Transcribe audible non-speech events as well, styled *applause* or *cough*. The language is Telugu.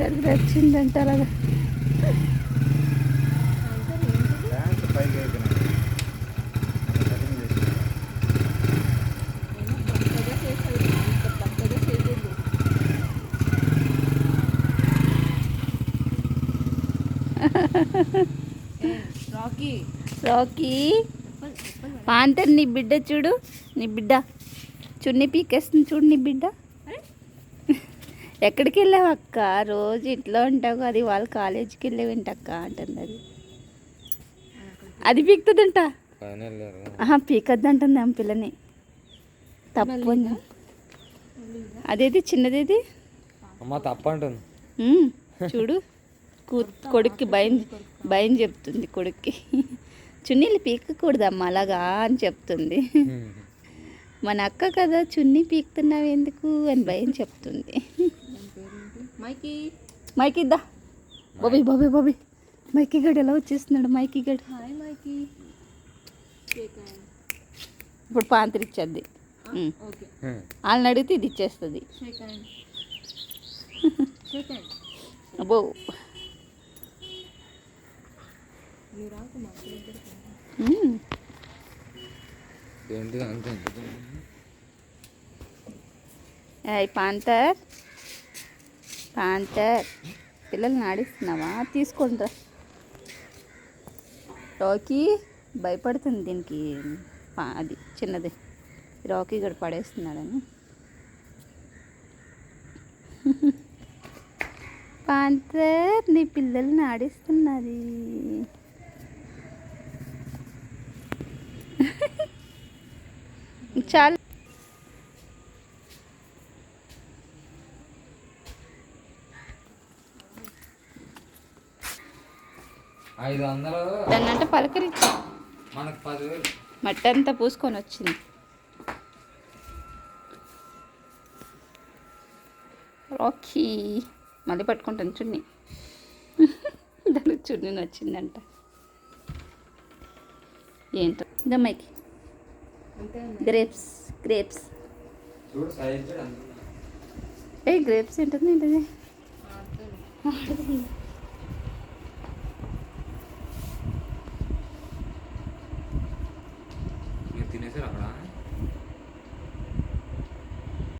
దగ్గర వచ్చిందంట అలాగా రాకీ. పాంతర్ నీ బిడ్డ చూడు నీ బిడ్డ. చున్ని పీకేస్తుంది చూడు నీ బిడ్డ. ఎక్కడికి వెళ్ళావు అక్క? రోజు ఇంట్లో ఉంటావు అది వాళ్ళు కాలేజీకి వెళ్ళేవింటక్క అంటుంది అది అది పీకుతుందంట. ఆహా పీకద్దంటుంది ఆమె పిల్లని. తప్పు. అదేది చిన్నదేది? తప్ప అంటుంది. చూడు. కొడుక్కి భయం భయం చెప్తుంది కొడుక్కి. చున్నీలు పీకకూడదమ్మా అలాగా అని చెప్తుంది. మన అక్క కదా చున్నీ పీకుతున్నావు ఎందుకు అని భయం చెప్తుంది. మైకి మైకి ఇద్దా బాబీ బాబీ బాబీ మైకి గడు ఎలా వచ్చేస్తున్నాడు? మైకి గడు. హాయ్ మైకి ఇప్పుడు పాంతరి ఇచ్చేద్ది. ఉమ్. ఓకే వాళ్ళని అడిగితే ఇది ఇచ్చేస్తుంది. అబ్బో. పాంతర్ పాంతర్ పిల్లల్ని ఆడిస్తున్నావా? తీసుకుంటా రాకీ భయపడుతుంది దీనికి. పా- అది చిన్నది. రాకీ ఇక్కడ పడేస్తున్నాడని. పాంతర్ నీ పిల్లల్ని ఆడిస్తున్నది. చాలా. ఐదు వందలు దాన్ని అంటే పలకరించి. మనకు పదివేలు. మట్టి అంతా పూసుకొని వచ్చింది. రాకీ. మళ్ళీ పట్టుకుంటాను చున్ని. *laughs* దానికి చున్ని నచ్చిందంట. ఏంటో? దమ్మాయికి అంతే గ్రేప్స్ గ్రేప్స్. ఏ గ్రేప్స్ ఏంటది? ఏంటది? 真的是了不起了。